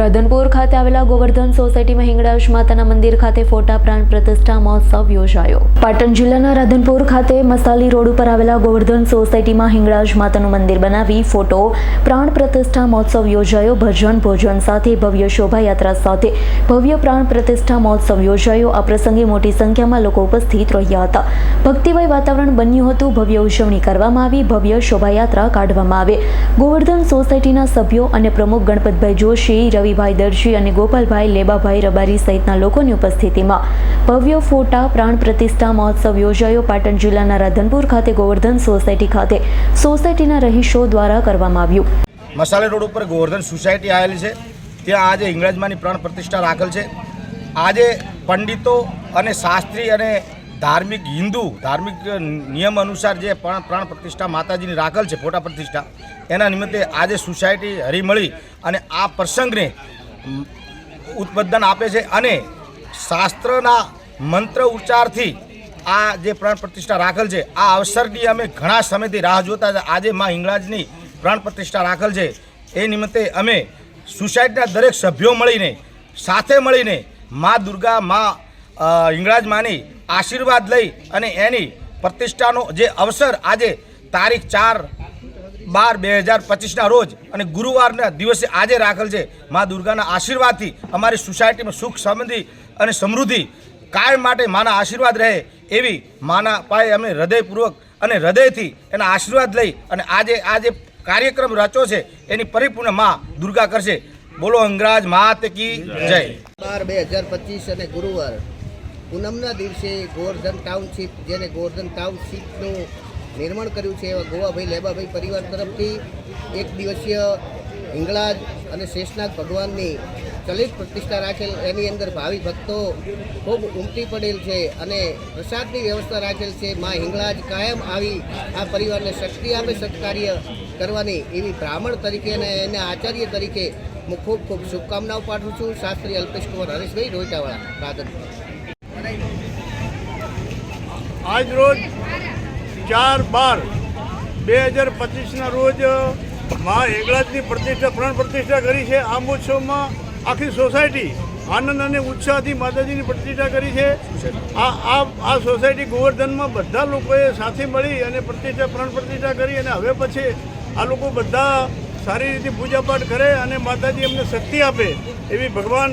રાધનપુર ખાતે આવેલા ગોવર્ધન સોસાયટીમાં હિંગળાજ માતાના મંદિર ખાતે ફોટા પ્રાણ પ્રતિષ્ઠા મહોત્સવ યોજાયો. પાટણ જિલ્લાના રાધનપુર ખાતે મસાલી રોડ ઉપર આવેલા ગોવર્ધન સોસાયટીમાં હિંગળાજ માતાનું મંદિર બનાવી ફોટો પ્રાણ પ્રતિષ્ઠા મહોત્સવ યોજાયો. ભજન, ભોજન સાથે ભવ્ય શોભાયાત્રા સાથે ભવ્ય પ્રાણ પ્રતિષ્ઠા મહોત્સવ યોજાયો. આ પ્રસંગે મોટી સંખ્યામાં લોકો ઉપસ્થિત રહ્યા હતા. ભક્તિમય વાતાવરણ બન્યું હતું. ભવ્ય ઉજવણી કરવામાં આવી. ભવ્ય શોભાયાત્રા કાઢવામાં આવે. ગોવર્ધન સોસાયટીના સભ્યો અને પ્રમુખ ગણપતભાઈ જોશી રવિભાઈ દરજી અને ગોપાલભાઈ લેબાભાઈ રબારી સહિતના લોકોની ઉપસ્થિતિમાં ભવ્ય ફોટા, પ્રાણ પ્રતિષ્ઠા મહોત્સવ યોજાયો. પાટણ જિલ્લાના રાધનપુર ખાતે ગોવર્ધન સોસાયટી ખાતે સોસાયટીના રહીશો દ્વારા કરવામાં આવ્યું. મસાલે રોડ ઉપર ગોવર્ધન સોસાયટી આવેલી છે. ત્યાં આજે ઇંગ્રજમાંની પ્રાણ પ્રતિષ્ઠા રાખેલ છે. આજે પંડિતો અને શાસ્ત્રી અને ધાર્મિક હિન્દુ, ધાર્મિક નિયમ અનુસાર જે પ્રાણ પ્રાણ પ્રતિષ્ઠા માતાજીની રાખેલ છે, ફોટા પ્રતિષ્ઠા, એના નિમિત્તે આજે સોસાયટી હરીમળી અને આ પ્રસંગને ઉત્પાદન આપે છે અને શાસ્ત્રના મંત્ર ઉચ્ચારથી આ જે પ્રાણ પ્રતિષ્ઠા રાખેલ છે, આ અવસરની અમે ઘણા સમયથી રાહ જોતા આજે માં હિંગળાજની પ્રાણ પ્રતિષ્ઠા રાખેલ છે. એ નિમિત્તે અમે સોસાયટીના દરેક સભ્યો મળીને, સાથે મળીને મા દુર્ગા, મા હિંગળાજ આશીર્વાદ લઈ અને એની પ્રતિષ્ઠાનો જે અવસર આજે તારીખ ચાર બાર બે હજાર પચીસના રોજ અને ગુરુવારના દિવસે આજે રાખેલ છે. મા દુર્ગાના આશીર્વાદથી અમારી સોસાયટીમાં સુખ સમૃદ્ધિ અને સમૃદ્ધિ કાયમ માટે માના આશીર્વાદ રહે એવી માના પાએ અમે હૃદયપૂર્વક અને હૃદયથી એના આશીર્વાદ લઈ અને આજે આ જે કાર્યક્રમ રચ્યો છે એની પરિપૂર્ણ મા દુર્ગા કરશે. બોલો અંગરાજ માત કી જય. બાર બે હજાર પચીસ અને ગુરુવાર. પૂનમના દિવસે ગોવર્ધન ટાઉનશીપ, જેને ગોવર્ધન ટાઉનશીપનું નિર્માણ કર્યું છે એવા ગોવાભાઈ લેબાભાઈ પરિવાર તરફથી એક દિવસીય હિંગળાજ અને શેષનાગ ભગવાનની ચલિત પ્રતિષ્ઠા રાખેલ, એની અંદર ભાવિ ભક્તો ખૂબ ઉમટી પડેલ છે અને પ્રસાદની વ્યવસ્થા રાખેલ છે. માં હિંગળાજ કાયમ આવી આ પરિવારને શક્તિ આપે, સત્કાર્ય કરવાની એવી બ્રાહ્મણ તરીકે અને એના આચાર્ય તરીકે હું ખૂબ ખૂબ શુભકામનાઓ પાઠવું છું. શાસ્ત્રી અલ્પેશ કુમાર હરેશભાઈ રોઈટાવાળા રાધનપુર. આજ રોજ ચાર બાર બે હજાર પચીસના રોજ મા હેગળાજની પ્રતિષ્ઠા પ્રાણ પ્રતિષ્ઠા કરી છે. આ મહોત્સવમાં આખી સોસાયટી આનંદ અને ઉત્સાહથી માતાજીની પ્રતિષ્ઠા કરી છે. આ આ આ સોસાયટી ગોવર્ધનમાં બધા લોકોએ સાથે મળી અને પ્રતિષ્ઠા પ્રાણ પ્રતિષ્ઠા કરી અને હવે પછી આ લોકો બધા સારી રીતે પૂજાપાઠ કરે અને માતાજી એમને શક્તિ આપે એવી ભગવાન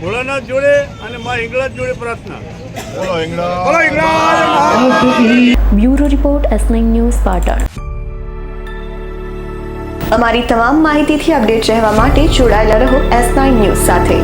ભોળાનાથ જોડે અને મા હિંગળાજ જોડે પ્રાર્થના. Bureau report S news Patan. અમારી તમામ માહિતીથી અપડેટ રહેવા માટે જોડાયેલા રહો એસ નાઇન ન્યૂઝ સાથે.